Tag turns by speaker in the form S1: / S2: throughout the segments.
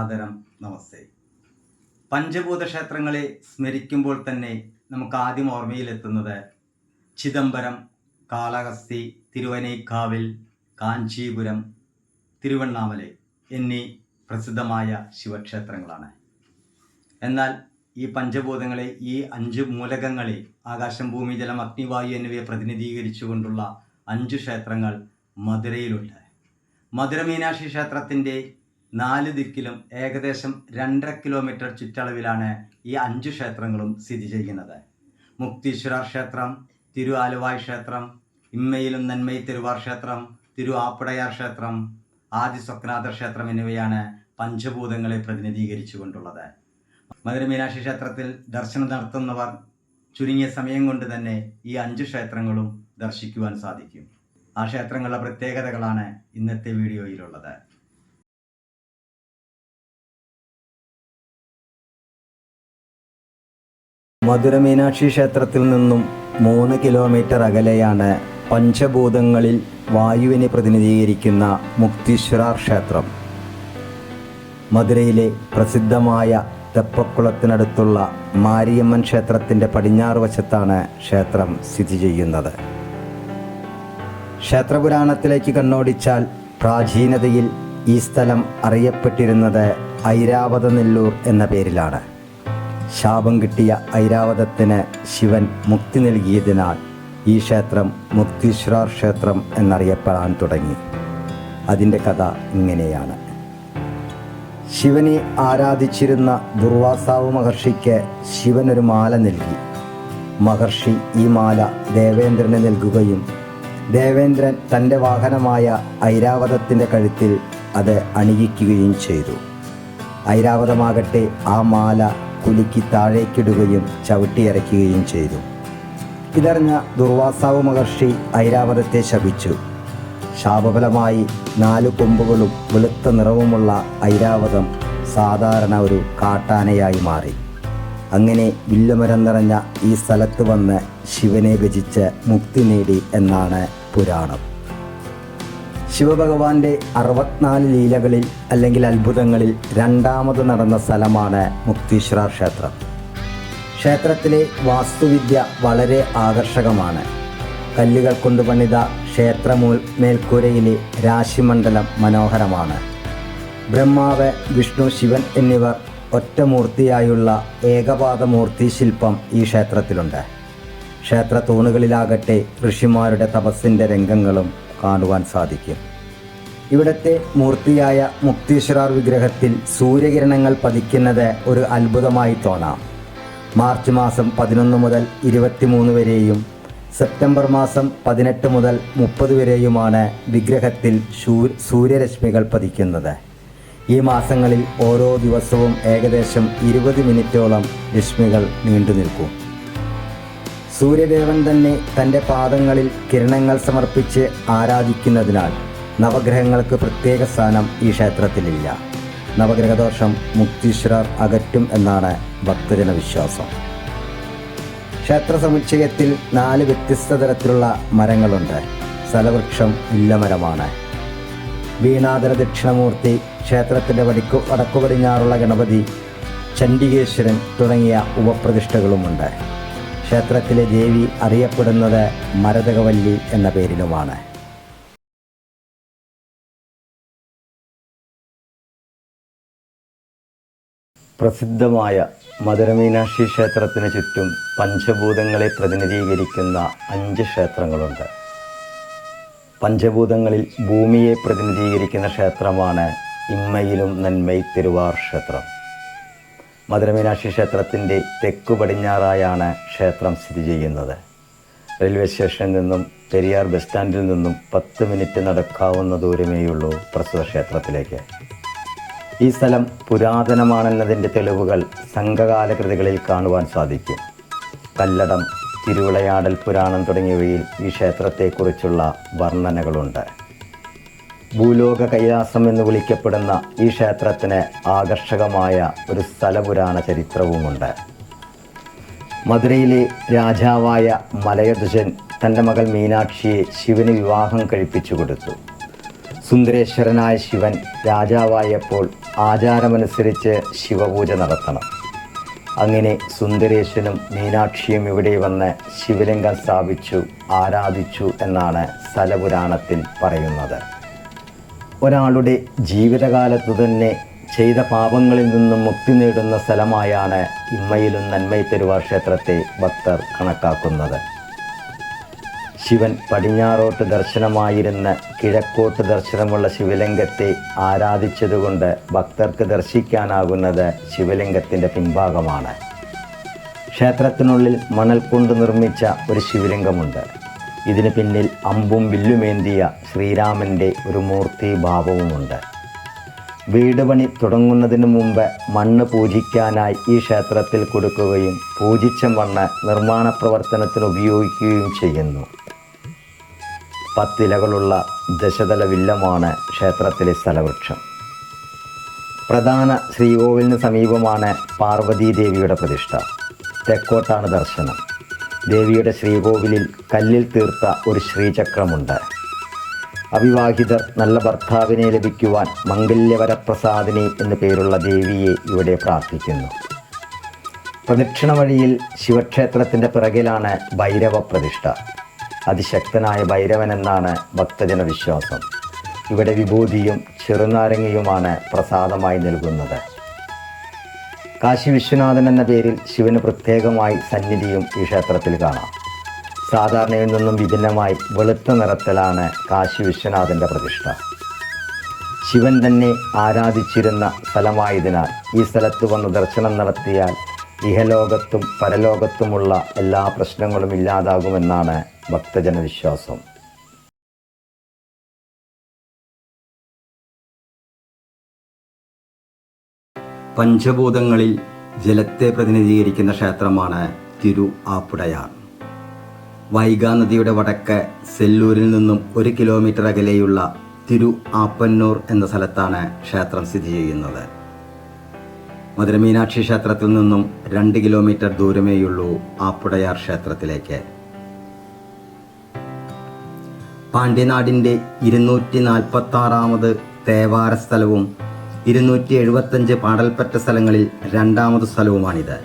S1: സാദരം നമസ്തേ. പഞ്ചഭൂത ക്ഷേത്രങ്ങളെ സ്മരിക്കുമ്പോൾ തന്നെ നമുക്ക് ആദ്യം ഓർമ്മയിലെത്തുന്നത് ചിദംബരം കാളഹസ്തി തിരുവനൈക്കാവിൽ കാഞ്ചീപുരം തിരുവണ്ണാമലൈ എന്നീ പ്രസിദ്ധമായ ശിവക്ഷേത്രങ്ങളാണ്. എന്നാൽ ഈ പഞ്ചഭൂതങ്ങളെ ഈ അഞ്ച് മൂലകങ്ങളെ ആകാശം ഭൂമി ജലം അഗ്നിവായു എന്നിവയെ പ്രതിനിധീകരിച്ചുകൊണ്ടുള്ള അഞ്ച് ക്ഷേത്രങ്ങൾ മധുരയിലുണ്ട്. മധുര മീനാക്ഷി ക്ഷേത്രത്തിന്റെ നാല് ദിക്കിലും ഏകദേശം രണ്ടര കിലോമീറ്റർ ചുറ്റളവിലാണ് ഈ അഞ്ച് ക്ഷേത്രങ്ങളും സ്ഥിതി ചെയ്യുന്നത്. മുക്തീശ്വര ക്ഷേത്രം തിരു ആലുവായ് ക്ഷേത്രം ഇമ്മയിലും നന്മയി തിരുവാർ ക്ഷേത്രം തിരു ആപ്പടയാർ ക്ഷേത്രം ആദി സ്വപ്നാഥ ക്ഷേത്രം എന്നിവയാണ് പഞ്ചഭൂതങ്ങളെ പ്രതിനിധീകരിച്ചുകൊണ്ടുള്ളത്. മധുര മീനാക്ഷി ക്ഷേത്രത്തിൽ ദർശനം നടത്തുന്നവർ ചുരുങ്ങിയ സമയം കൊണ്ട് തന്നെ ഈ അഞ്ച് ക്ഷേത്രങ്ങളും ദർശിക്കുവാൻ സാധിക്കും. ആ ക്ഷേത്രങ്ങളുടെ പ്രത്യേകതകളാണ് ഇന്നത്തെ വീഡിയോയിലുള്ളത്. മധുര മീനാക്ഷി ക്ഷേത്രത്തിൽ നിന്നും മൂന്ന് കിലോമീറ്റർ അകലെയാണ് പഞ്ചഭൂതങ്ങളിൽ വായുവിനെ പ്രതിനിധീകരിക്കുന്ന മുക്തീശ്വര ക്ഷേത്രം. മധുരയിലെ പ്രസിദ്ധമായ തെപ്പക്കുളത്തിനടുത്തുള്ള മാരിയമ്മൻ ക്ഷേത്രത്തിന്റെ പടിഞ്ഞാറ് വശത്താണ് ക്ഷേത്രം സ്ഥിതി ചെയ്യുന്നത്. ക്ഷേത്രപുരാണത്തിലേക്ക് കണ്ണോടിച്ചാൽ പ്രാചീനതയിൽ ഈ സ്ഥലം അറിയപ്പെട്ടിരുന്നത് ഐരാവത നെല്ലൂർ എന്ന പേരിലാണ്. ശാപം കിട്ടിയ ഐരാവതത്തിന് ശിവൻ മുക്തി നൽകിയതിനാൽ ഈ ക്ഷേത്രം മുക്തീശ്വര ക്ഷേത്രം എന്നറിയപ്പെടാൻ തുടങ്ങി. അതിന്റെ കഥ ഇങ്ങനെയാണ്. ശിവനെ ആരാധിച്ചിരുന്ന ദുർവാസാവ് മഹർഷിക്ക് ശിവൻ ഒരു മാല നൽകി. മഹർഷി ഈ മാല ദേവേന്ദ്രന് നൽകുകയും ദേവേന്ദ്രൻ തന്റെ വാഹനമായ ഐരാവതത്തിന്റെ കഴുത്തിൽ അത് അണിയിക്കുകയും ചെയ്തു. ഐരാവതമാകട്ടെ ആ മാല കുലുക്കി താഴേക്കിടുകയും ചവിട്ടിയിറക്കുകയും ചെയ്തു. ഇതറിഞ്ഞ ദുർവാസാവ് മഹർഷി ഐരാവതത്തെ ശപിച്ചു. ശാപഫലമായി നാലു കൊമ്പുകളും വെളുത്ത നിറവുമുള്ള ഐരാവതം സാധാരണ ഒരു കാട്ടാനയായി മാറി. അങ്ങനെ വില്ലുമരം നിറഞ്ഞ ഈ സ്ഥലത്ത് വന്ന് ശിവനെ ഭജിച്ച് മുക്തി നേടി എന്നാണ് പുരാണം. ശിവഭഗവാന്റെ അറുപത്തിനാല് ലീലകളിൽ അല്ലെങ്കിൽ അത്ഭുതങ്ങളിൽ രണ്ടാമത് നടന്ന സ്ഥലമാണ് മുക്തീശ്വര ക്ഷേത്രം. ക്ഷേത്രത്തിലെ വാസ്തുവിദ്യ വളരെ ആകർഷകമാണ്. കല്ലുകൾ കൊണ്ട് പണിത ക്ഷേത്രമൂൽ മേൽക്കൂരയിലെ രാശിമണ്ഡലം മനോഹരമാണ്. ബ്രഹ്മാവ് വിഷ്ണു ശിവൻ എന്നിവർ ഒറ്റമൂർത്തിയായുള്ള ഏകപാദമൂർത്തി ശില്പം ഈ ക്ഷേത്രത്തിലുണ്ട്. ക്ഷേത്ര തൂണുകളിലാകട്ടെ ഋഷിമാരുടെ തപസ്സിന്റെ രംഗങ്ങളും കാണുവാൻ സാധിക്കും. ഇവിടത്തെ മൂർത്തിയായ മുക്തീശ്വരാർ വിഗ്രഹത്തിൽ സൂര്യകിരണങ്ങൾ പതിക്കുന്നത് ഒരു അത്ഭുതമായി തോന്നാം. മാർച്ച് മാസം പതിനൊന്ന് മുതൽ ഇരുപത്തിമൂന്ന് വരെയും സെപ്റ്റംബർ മാസം പതിനെട്ട് മുതൽ മുപ്പത് വരെയുമാണ് വിഗ്രഹത്തിൽ സൂര്യരശ്മികൾ പതിക്കുന്നത്. ഈ മാസങ്ങളിൽ ഓരോ ദിവസവും ഏകദേശം ഇരുപത് മിനിറ്റോളം രശ്മികൾ നീണ്ടു നിൽക്കും. സൂര്യദേവൻ തന്നെ തന്റെ പാദങ്ങളിൽ കിരണങ്ങൾ സമർപ്പിച്ച് ആരാധിക്കുന്നതിനാൽ നവഗ്രഹങ്ങൾക്ക് പ്രത്യേക സ്ഥാനം ഈ ക്ഷേത്രത്തിലില്ല. നവഗ്രഹദോഷം മുക്തീശ്വരർ അകറ്റും എന്നാണ് ഭക്തജന വിശ്വാസം. ക്ഷേത്ര സമുച്ചയത്തിൽ നാല് വ്യത്യസ്ത തരത്തിലുള്ള മരങ്ങളുണ്ട്. സ്ഥലവൃക്ഷം ഇല്ലമരമാണ്. വീണാധര ദക്ഷിണമൂർത്തി ക്ഷേത്രത്തിന്റെ വടിക്കു വടക്കു പടിഞ്ഞാറുള്ള ഗണപതി ചണ്ഡികേശ്വരൻ തുടങ്ങിയ ഉപപ്രതിഷ്ഠകളുമുണ്ട്. ക്ഷേത്രത്തിലെ ദേവി അറിയപ്പെടുന്നത് മരതകവല്ലി എന്ന പേരിലുമാണ്. പ്രസിദ്ധമായ മധുരമീനാക്ഷി ക്ഷേത്രത്തിന് ചുറ്റും പഞ്ചഭൂതങ്ങളെ പ്രതിനിധീകരിക്കുന്ന അഞ്ച് ക്ഷേത്രങ്ങളുണ്ട്. പഞ്ചഭൂതങ്ങളിൽ ഭൂമിയെ പ്രതിനിധീകരിക്കുന്ന ക്ഷേത്രമാണ് ഇമ്മയിലും നന്മൈ തിരുവാർ ക്ഷേത്രം. മധുരമീനാക്ഷി ക്ഷേത്രത്തിന്റെ തെക്കു പടിഞ്ഞാറായാണ് ക്ഷേത്രം സ്ഥിതി ചെയ്യുന്നത്. റെയിൽവേ സ്റ്റേഷനിൽ നിന്നും പെരിയാർ ബസ് സ്റ്റാൻഡിൽ നിന്നും പത്ത് മിനിറ്റ് നടക്കാവുന്ന ദൂരമേയുള്ളൂ പ്രസ്തുത ക്ഷേത്രത്തിലേക്ക്. ഈ സ്ഥലം പുരാതനമാണെന്നതിന്റെ തെളിവുകൾ സംഘകാല കൃതികളിൽ കാണുവാൻ സാധിക്കും. കല്ലടം തിരുവിളയാടൽ പുരാണം തുടങ്ങിയവയിൽ ഈ ക്ഷേത്രത്തെക്കുറിച്ചുള്ള വർണനകളുണ്ട്. ഭൂലോക കൈലാസം എന്ന് വിളിക്കപ്പെടുന്ന ഈ ക്ഷേത്രത്തിന് ആകർഷകമായ ഒരു സ്ഥലപുരാണ ചരിത്രവുമുണ്ട്. മധുരയിലെ രാജാവായ മലയധ്വജൻ തന്റെ മകൾ മീനാക്ഷിയെ ശിവന് വിവാഹം കഴിപ്പിച്ചു കൊടുത്തു. സുന്ദരേശ്വരനായ ശിവൻ രാജാവായപ്പോൾ ആചാരമനുസരിച്ച് ശിവപൂജ നടത്തണം. അങ്ങനെ സുന്ദരേശനും മീനാക്ഷിയും ഇവിടെ വന്ന് ശിവലിംഗം സ്ഥാപിച്ചു ആരാധിച്ചു എന്നാണ് സ്ഥലപുരാണത്തിൽ പറയുന്നത്. ഒരാളുടെ ജീവിതകാലത്ത് തന്നെ ചെയ്ത പാപങ്ങളിൽ നിന്നും മുക്തി നേടുന്ന സ്ഥലമായാണ് ഇമ്മയിലും നന്മയി തെരുവാ ക്ഷേത്രത്തെ ഭക്തർ കണക്കാക്കുന്നത്. ശിവൻ പടിഞ്ഞാറോട്ട് ദർശനമായിരുന്ന കിഴക്കോട്ട് ദർശനമുള്ള ശിവലിംഗത്തെ ആരാധിച്ചതുകൊണ്ട് ഭക്തർക്ക് ദർശിക്കാനാകുന്നത് ശിവലിംഗത്തിന്റെ പിൻഭാഗമാണ്. ക്ഷേത്രത്തിനുള്ളിൽ മണൽ കൊണ്ട് നിർമ്മിച്ച ഒരു ശിവലിംഗമുണ്ട്. ഇതിന് പിന്നിൽ അമ്പും വില്ലുമേന്തിയ ശ്രീരാമന്റെ ഒരു മൂർത്തി ഭാവവുമുണ്ട്. വീട് പണി തുടങ്ങുന്നതിന് മുമ്പ് മണ്ണ് പൂജിക്കാനായി ഈ ക്ഷേത്രത്തിൽ കൊടുക്കുകയും പൂജിച്ച മണ്ണ് നിർമ്മാണ പ്രവർത്തനത്തിന് ഉപയോഗിക്കുകയും ചെയ്യുന്നു. പത്തിലകളുള്ള ദശതല വില്ലമാണ് ക്ഷേത്രത്തിലെ സ്ഥലവൃക്ഷം. പ്രധാന ശ്രീകോവിലിന് സമീപമാണ് പാർവതീദേവിയുടെ പ്രതിഷ്ഠ. തെക്കോട്ടാണ് ദർശനം. ദേവിയുടെ ശ്രീകോവിലിൽ കല്ലിൽ തീർത്ത ഒരു ശ്രീചക്രമുണ്ട്. അവിവാഹിതർ നല്ല ഭർത്താവിനെ ലഭിക്കുവാൻ മംഗല്യവരപ്രസാദിനി എന്നു പേരുള്ള ദേവിയെ ഇവിടെ പ്രാർത്ഥിക്കുന്നു. പ്രദക്ഷിണ വഴിയിൽ ശിവക്ഷേത്രത്തിന്റെ പിറകിലാണ് ഭൈരവ പ്രതിഷ്ഠ അതിശക്തനായ ഭൈരവൻ എന്നാണ് ഭക്തജന വിശ്വാസം ഇവിടെ വിഭൂതിയും ചെറുനാരങ്ങയുമാണ് പ്രസാദമായി നൽകുന്നത്. കാശി വിശ്വനാഥൻ എന്ന പേരിൽ ശിവന് പ്രത്യേകമായി സന്നിധിയും ഈ ക്ഷേത്രത്തിൽ കാണാം. സാധാരണയിൽ നിന്നും വിഭിന്നമായി വെളുത്ത നിറത്തിലാണ് കാശി വിശ്വനാഥന്റെ പ്രതിഷ്ഠ. ശിവൻ തന്നെ ആരാധിച്ചിരുന്ന സ്ഥലമായതിനാൽ ഈ സ്ഥലത്ത് വന്ന് ദർശനം നടത്തിയാൽ ഇഹലോകത്തും പരലോകത്തുമുള്ള എല്ലാ പ്രശ്നങ്ങളും ഇല്ലാതാകുമെന്നാണ് ഭക്തജന വിശ്വാസം പഞ്ചഭൂതങ്ങളിൽ ജലത്തെ പ്രതിനിധീകരിക്കുന്ന ക്ഷേത്രമാണ് തിരു ആപ്പുടയാർ. വൈഗാ നദിയുടെ വടക്ക് സെല്ലൂരിൽ നിന്നും ഒരു കിലോമീറ്റർ അകലെയുള്ള തിരു ആപ്പന്നൂർ എന്ന സ്ഥലത്താണ് ക്ഷേത്രം സ്ഥിതി ചെയ്യുന്നത്. മധുരമീനാക്ഷി ക്ഷേത്രത്തിൽ നിന്നും രണ്ട് കിലോമീറ്റർ ദൂരമേയുള്ളൂ ആപ്പുടയാർ ക്ഷേത്രത്തിലേക്ക്. പാണ്ഡ്യനാടിന്റെ ഇരുന്നൂറ്റി നാൽപ്പത്തി ആറാമത് തേവാര സ്ഥലവും ഇരുന്നൂറ്റി എഴുപത്തഞ്ച് പാടൽപ്പറ്റ സ്ഥലങ്ങളിൽ രണ്ടാമത് സ്ഥലവുമാണിത്.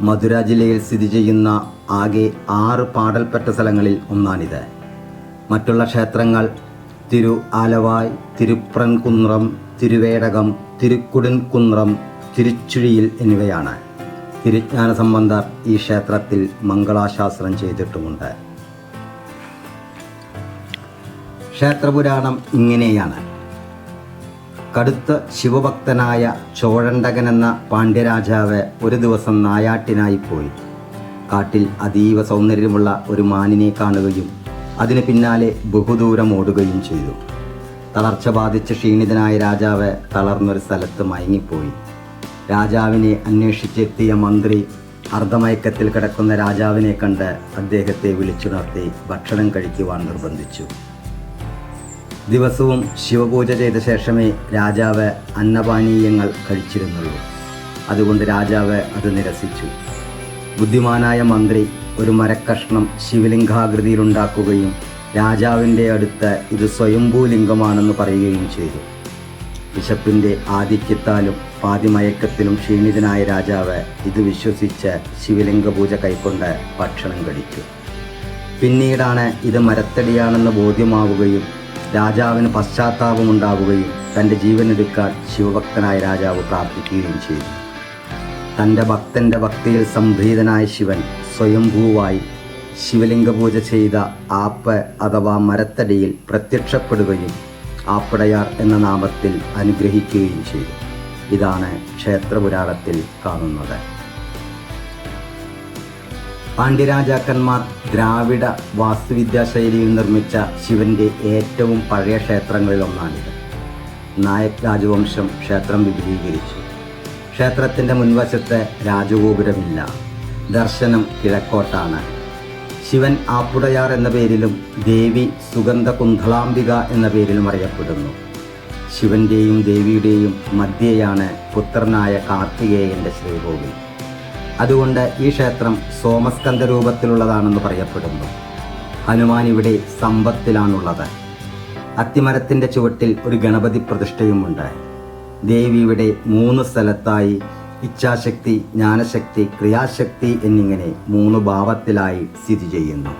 S1: മധുര ജില്ലയിൽ സ്ഥിതി ചെയ്യുന്ന ആകെ ആറ് പാടൽപ്പറ്റ സ്ഥലങ്ങളിൽ ഒന്നാണിത്. മറ്റുള്ള ക്ഷേത്രങ്ങൾ തിരു ആലവായ് തിരുപ്രൻകുന്നം തിരുവേടകം തിരുക്കുടൻകുന്നം തിരുച്ചുഴിയിൽ എന്നിവയാണ്. തിരുജ്ഞാന സംബന്ധർ ഈ ക്ഷേത്രത്തിൽ മംഗളാശാസ്ത്രം ചെയ്തിട്ടുമുണ്ട്. ക്ഷേത്രപുരാണം ഇങ്ങനെയാണ്. കടുത്ത ശിവഭക്തനായ ചോഴണ്ടകൻ എന്ന പാണ്ഡ്യരാജാവ് ഒരു ദിവസം നായാട്ടിനായി പോയി. കാട്ടിൽ അതീവ സൗന്ദര്യമുള്ള ഒരു മാനിനെ കാണുകയും അതിന് പിന്നാലെ ബഹുദൂരം ഓടുകയും ചെയ്തു. തളർച്ച ബാധിച്ച ക്ഷീണിതനായ രാജാവ് തളർന്നൊരു സ്ഥലത്ത് മയങ്ങിപ്പോയി. രാജാവിനെ അന്വേഷിച്ചെത്തിയ മന്ത്രി അർദ്ധമയക്കത്തിൽ കിടക്കുന്ന രാജാവിനെ കണ്ട് അദ്ദേഹത്തെ വിളിച്ചുണർത്തി ഭക്ഷണം കഴിക്കുവാൻ നിർബന്ധിച്ചു. ദിവസവും ശിവപൂജ ചെയ്ത ശേഷമേ രാജാവ് അന്നപാനീയങ്ങൾ കഴിച്ചിരുന്നുള്ളൂ. അതുകൊണ്ട് രാജാവ് അത് നിരസിച്ചു. ബുദ്ധിമാനായ മന്ത്രി ഒരു മരക്കഷ്ണം ശിവലിംഗാകൃതിയിലുണ്ടാക്കുകയും രാജാവിന്റെ അടുത്ത് ഇത് സ്വയംഭൂലിംഗമാണെന്ന് പറയുകയും ചെയ്തു. വിശപ്പിന്റെ ആധിക്യത്താലും പാതിമയക്കത്തിലും ക്ഷീണിതനായ രാജാവ് ഇത് വിശ്വസിച്ച് ശിവലിംഗ പൂജ കൈക്കൊണ്ട് ഭക്ഷണം കഴിച്ചു. പിന്നീടാണ് ഇത് മരത്തടിയാണെന്ന് ബോധ്യമാവുകയും രാജാവിന് പശ്ചാത്താപമുണ്ടാവുകയും തന്റെ ജീവനെടുക്കാൻ ശിവഭക്തനായ രാജാവ് പ്രാർത്ഥിക്കുകയും ചെയ്തു. തന്റെ ഭക്തന്റെ ഭക്തിയിൽ സംഭീതനായ ശിവൻ സ്വയംഭൂവായി ശിവലിംഗ പൂജ ചെയ്ത ആപ്പ് അഥവാ മരത്തടിയിൽ പ്രത്യക്ഷപ്പെടുകയും ആപ്പടയാർ എന്ന നാമത്തിൽ അനുഗ്രഹിക്കുകയും ചെയ്തു. ഇതാണ് ക്ഷേത്രപുരാണത്തിൽ കാണുന്നത്. പാണ്ഡ്യരാജാക്കന്മാർ ദ്രാവിഡ വാസ്തുവിദ്യാ ശൈലിയിൽ നിർമ്മിച്ച ശിവന്റെ ഏറ്റവും പഴയ ക്ഷേത്രങ്ങളിലൊന്നാണിത്. നായക് രാജവംശം ക്ഷേത്രം വിപുലീകരിച്ചു. ക്ഷേത്രത്തിന്റെ മുൻവശത്ത് രാജഗോപുരമില്ല. ദർശനം കിഴക്കോട്ടാണ്. ശിവൻ ആപ്പുടയാർ എന്ന പേരിലും ദേവി സുഗന്ധ കുന്ധളാംബിക എന്ന പേരിലും അറിയപ്പെടുന്നു. ശിവന്റെയും ദേവിയുടെയും മധ്യയാണ് പുത്രനായ കാർത്തികേയന്റെ ശ്രീകോവിൽ. അതുകൊണ്ട് ഈ ക്ഷേത്രം സോമസ്കന്ധ രൂപത്തിലുള്ളതാണെന്ന് പറയപ്പെടുന്നു ഹനുമാൻ ഇവിടെ സമ്പത്തിലാണുള്ളത് അത്തിമരത്തിൻ്റെ ചുവട്ടിൽ ഒരു ഗണപതി പ്രതിഷ്ഠയുമുണ്ട് ദേവിയുടെ മൂന്ന് സ്ഥലത്തായി ഇച്ഛാശക്തി ജ്ഞാനശക്തി ക്രിയാശക്തി എന്നിങ്ങനെ മൂന്ന് ഭാവത്തിലായി സ്ഥിതി ചെയ്യുന്നു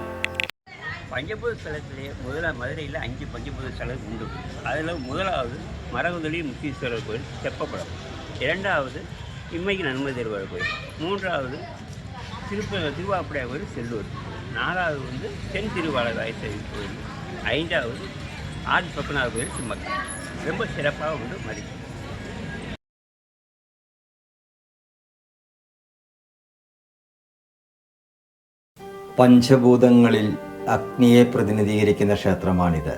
S2: பஞ்சபூத ஸ்தலத்திலே முதல மதுரையில் அஞ்சு பஞ்சபூத ஸ்தலம் உண்டு அதில் முதலாவது மரகுதளி முத்தீஸ்வரர் கோயில் தெப்பக்குளம் இரண்டாவது இம்மைக்கு நன்மை தருவார் கோயில் மூன்றாவது திருப்ப திருவாப்படையா கோயில் செல்லூர் நாலாவது வந்து தென் திருவாளராயசரி கோயில் ஐந்தாவது ஆதி பக்கநாத கோயில் சிம்மக்கல் ரொம்ப சிறப்பாக உண்டு மதிப்பு
S1: പഞ്ചഭൂതങ്ങളിൽ അഗ്നിയെ പ്രതിനിധീകരിക്കുന്ന ക്ഷേത്രമാണിത്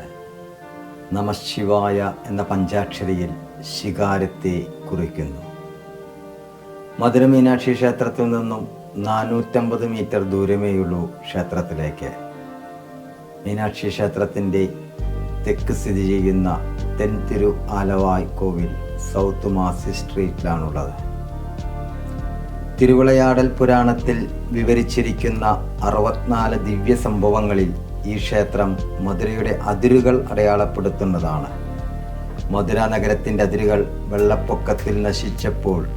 S1: നമശിവായ എന്ന പഞ്ചാക്ഷരിയിൽ ശികാരത്തെ കുറിക്കുന്നു മധുര മീനാക്ഷി ക്ഷേത്രത്തിൽ നിന്നും നാനൂറ്റമ്പത് മീറ്റർ ദൂരമേയുള്ളൂ ക്ഷേത്രത്തിലേക്ക്. മീനാക്ഷി ക്ഷേത്രത്തിന്റെ തെക്ക് സ്ഥിതി ചെയ്യുന്ന തെൻതിരു ആലവായ് കോവിൽ സൗത്ത് മാസി സ്ട്രീറ്റിലാണുള്ളത്. തിരുവിളയാടൽ പുരാണത്തിൽ വിവരിച്ചിരിക്കുന്ന അറുപത്തിനാല് ദിവ്യ സംഭവങ്ങളിൽ ഈ ക്ഷേത്രം മധുരയുടെ അതിരുകൾ അടയാളപ്പെടുത്തുന്നതാണ്. മധുര നഗരത്തിന്റെ അതിരുകൾ വെള്ളപ്പൊക്കത്തിൽ നശിച്ചപ്പോൾ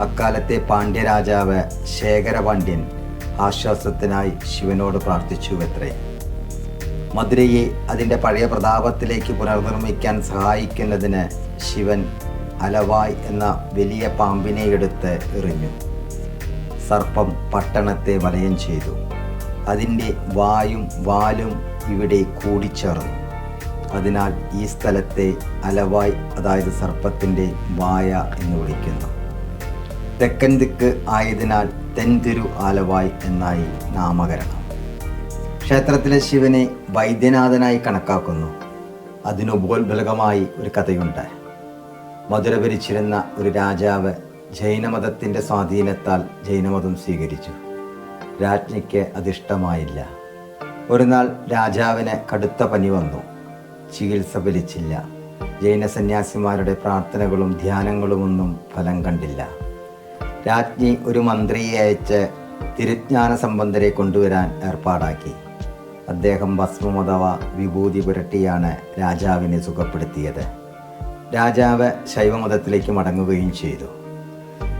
S1: അക്കാലത്തെ പാണ്ഡ്യരാജാവ് ശേഖരപാണ്ഡ്യൻ ആശ്വാസത്തിനായി ശിവനോട് പ്രാർത്ഥിച്ചുവത്രേ. മധുരയെ അതിന്റെ പഴയ പ്രതാപത്തിലേക്ക് പുനർനിർമ്മിക്കാൻ സഹായിക്കുന്നതിന് ശിവൻ അലവായ് എന്ന വലിയ പാമ്പിനെ എടുത്ത് എറിഞ്ഞു. സർപ്പം പട്ടണത്തെ വലയം ചെയ്തു. അതിന്റെ വായും വാലും ഇവിടെ കൂടിച്ചേർന്നു. അതിനാൽ ഈ സ്ഥലത്തെ അലവായ് അതായത് സർപ്പത്തിന്റെ വായ എന്ന് വിളിക്കുന്നു. തെക്കൻ ദിക്ക് ആയതിനാൽ തെൻതിരു ആലവായ് എന്നായി നാമകരണം. ക്ഷേത്രത്തിലെ ശിവനെ വൈദ്യനാഥനായി കണക്കാക്കുന്നു. അതിനുപോത്ബലകമായി ഒരു കഥയുണ്ട്. മധുര ഭരിച്ചിരുന്ന ഒരു രാജാവ് ജൈനമതത്തിന്റെ സ്വാധീനത്താൽ ജൈനമതം സ്വീകരിച്ചു. രാജ്ഞിക്ക് അതിഷ്ടമായില്ല. ഒരു നാൾ രാജാവിന് കടുത്ത പനി വന്നു. ചികിത്സ ഫലിച്ചില്ല. ജൈന സന്യാസിമാരുടെ പ്രാർത്ഥനകളും ധ്യാനങ്ങളുമൊന്നും ഫലം കണ്ടില്ല. രാജ്ഞി ഒരു മന്ത്രിയെ അയച്ച് തിരുജ്ഞാന സംബന്ധരെ കൊണ്ടുവരാൻ ഏർപ്പാടാക്കി. അദ്ദേഹം ഭസ്മം അഥവാ വിഭൂതി പുരട്ടിയാണ് രാജാവിനെ സുഖപ്പെടുത്തിയത്. രാജാവ് ശൈവമതത്തിലേക്ക് മടങ്ങുകയും ചെയ്തു.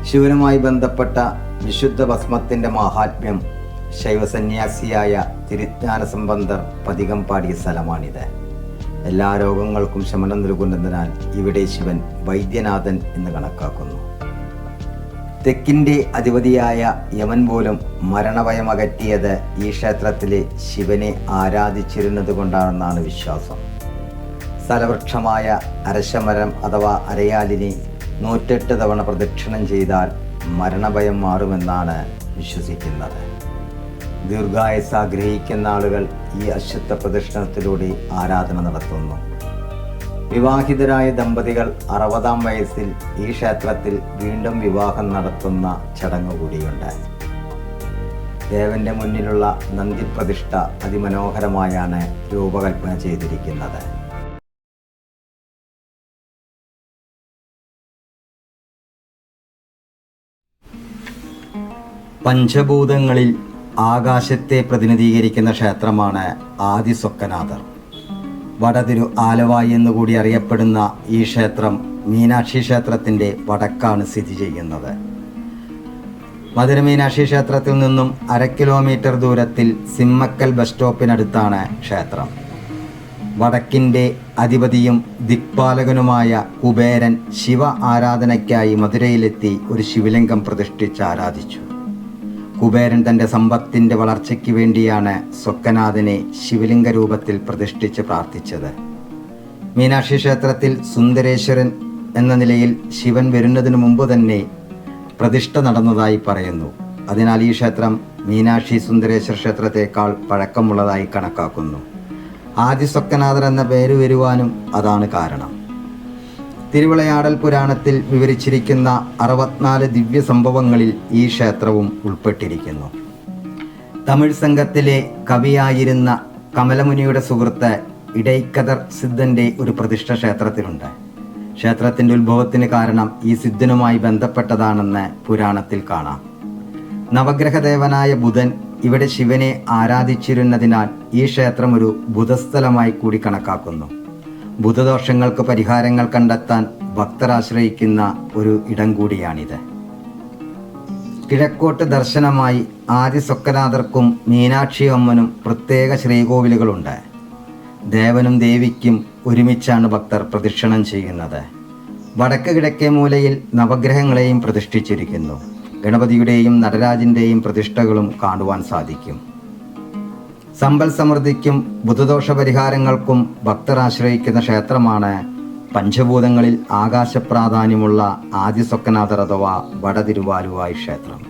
S1: ശിവനുമായി ബന്ധപ്പെട്ട വിശുദ്ധ ഭസ്മത്തിന്റെ മാഹാത്മ്യം ശൈവസന്യാസിയായ തിരുജ്ഞാന സംബന്ധർ പതികം പാടിയ സ്ഥലമാണിത്. എല്ലാ രോഗങ്ങൾക്കും ശമനം നൽകുന്നതിനാൽ ഇവിടെ ശിവൻ വൈദ്യനാഥൻ എന്ന് കണക്കാക്കുന്നു. തെക്കിന്റെ അധിപതിയായ യമൻ പോലും മരണഭയം അകറ്റിയത് ഈ ക്ഷേത്രത്തിലെ ശിവനെ ആരാധിച്ചിരുന്നത് കൊണ്ടാണെന്നാണ് വിശ്വാസം. സ്ഥലവൃക്ഷമായ അരശമരം അഥവാ അരയാലിനെ നൂറ്റെട്ട് തവണ പ്രദക്ഷിണം ചെയ്താൽ മരണഭയം മാറുമെന്നാണ് വിശ്വസിക്കുന്നത്. ദീർഘായുസ് ആഗ്രഹിക്കുന്ന ആളുകൾ ഈ അശ്വത്ഥ പ്രദക്ഷിണത്തിലൂടെ ആരാധന നടത്തുന്നു. വിവാഹിതരായ ദമ്പതികൾ അറുപതാം വയസ്സിൽ ഈ ക്ഷേത്രത്തിൽ വീണ്ടും വിവാഹം നടത്തുന്ന ചടങ്ങ് കൂടിയുണ്ട് ദേവന്റെ മുന്നിലുള്ള നന്ദിപ്രതിഷ്ഠ അതിമനോഹരമായാണ് രൂപകൽപ്പന ചെയ്തിരിക്കുന്നത്. പഞ്ചഭൂതങ്ങളിൽ ആകാശത്തെ പ്രതിനിധീകരിക്കുന്ന ക്ഷേത്രമാണ് ആദിസ്വക്കനാഥർ. വടതിരു ആലവായി എന്നുകൂടി അറിയപ്പെടുന്ന ഈ ക്ഷേത്രം മീനാക്ഷി ക്ഷേത്രത്തിന്റെ വടക്കാണ് സ്ഥിതി ചെയ്യുന്നത്. മധുര മീനാക്ഷി ക്ഷേത്രത്തിൽ നിന്നും അര കിലോമീറ്റർ ദൂരത്തിൽ സിമ്മക്കൽ ബസ് സ്റ്റോപ്പിനടുത്താണ് ക്ഷേത്രം. വടക്കിന്റെ അധിപതിയും ദിക്പാലകനുമായ കുബേരൻ ശിവ ആരാധനയ്ക്കായി മധുരയിലെത്തി ഒരു ശിവലിംഗം പ്രതിഷ്ഠിച്ച് ആരാധിച്ചു. കുബേരൻ തന്റെ സമ്പത്തിന്റെ വളർച്ചയ്ക്ക് വേണ്ടിയാണ് സ്വക്കനാഥനെ ശിവലിംഗ രൂപത്തിൽ പ്രതിഷ്ഠിച്ച് പ്രാർത്ഥിച്ചത്. മീനാക്ഷി ക്ഷേത്രത്തിൽ സുന്ദരേശ്വരൻ എന്ന നിലയിൽ ശിവൻ വരുന്നതിനു മുമ്പ് തന്നെ പ്രതിഷ്ഠ നടന്നതായി പറയുന്നു. അതിനാൽ ഈ ക്ഷേത്രം മീനാക്ഷി സുന്ദരേശ്വര ക്ഷേത്രത്തെക്കാൾ പഴക്കമുള്ളതായി കണക്കാക്കുന്നു. ആദി സ്വക്കനാഥർ എന്ന പേര് വരുവാനും അതാണ് കാരണം. തിരുവിളയാടൽ പുരാണത്തിൽ വിവരിച്ചിരിക്കുന്ന അറുപത്തിനാല് ദിവ്യ സംഭവങ്ങളിൽ ഈ ക്ഷേത്രവും ഉൾപ്പെട്ടിരിക്കുന്നു. തമിഴ് സംഘത്തിലെ കവിയായിരുന്ന കമലമുനിയുടെ സുഹൃത്ത് ഇടൈക്കതർ സിദ്ധന്റെ ഒരു പ്രതിഷ്ഠ ക്ഷേത്രത്തിലുണ്ട്. ക്ഷേത്രത്തിന്റെ ഉത്ഭവത്തിന് കാരണം ഈ സിദ്ധനുമായി ബന്ധപ്പെട്ടതാണെന്ന് പുരാണത്തിൽ കാണാം. നവഗ്രഹദേവനായ ബുധൻ ഇവിടെ ശിവനെ ആരാധിച്ചിരുന്നതിനാൽ ഈ ക്ഷേത്രം ഒരു ബുധസ്ഥലമായി കൂടി കണക്കാക്കുന്നു. ബുധദോഷങ്ങൾക്ക് പരിഹാരങ്ങൾ കണ്ടെത്താൻ ഭക്തർ ആശ്രയിക്കുന്ന ഒരു ഇടം കൂടിയാണിത്. കിഴക്കോട്ട് ദർശനമായി ആദി സ്വക്കനാഥർക്കും മീനാക്ഷി അമ്മനും പ്രത്യേക ശ്രീകോവിലുകളുണ്ട്. ദേവനും ദേവിക്കും ഒരുമിച്ചാണ് ഭക്തർ പ്രദക്ഷിണം ചെയ്യുന്നത്. വടക്ക് കിഴക്കേ മൂലയിൽ നവഗ്രഹങ്ങളെയും പ്രതിഷ്ഠിച്ചിരിക്കുന്നു. ഗണപതിയുടെയും നടരാജിന്റെയും പ്രതിഷ്ഠകളും കാണുവാൻ സാധിക്കും. സമ്പൽ സമൃദ്ധിക്കും ബുധദോഷ പരിഹാരങ്ങൾക്കും ഭക്തർ ആശ്രയിക്കുന്ന ക്ഷേത്രമാണ് പഞ്ചഭൂതങ്ങളിൽ ആകാശപ്രാധാന്യമുള്ള ആദിസ്വക്കനാഥർ അഥവാ വടതിരുവാലുവായി ക്ഷേത്രം.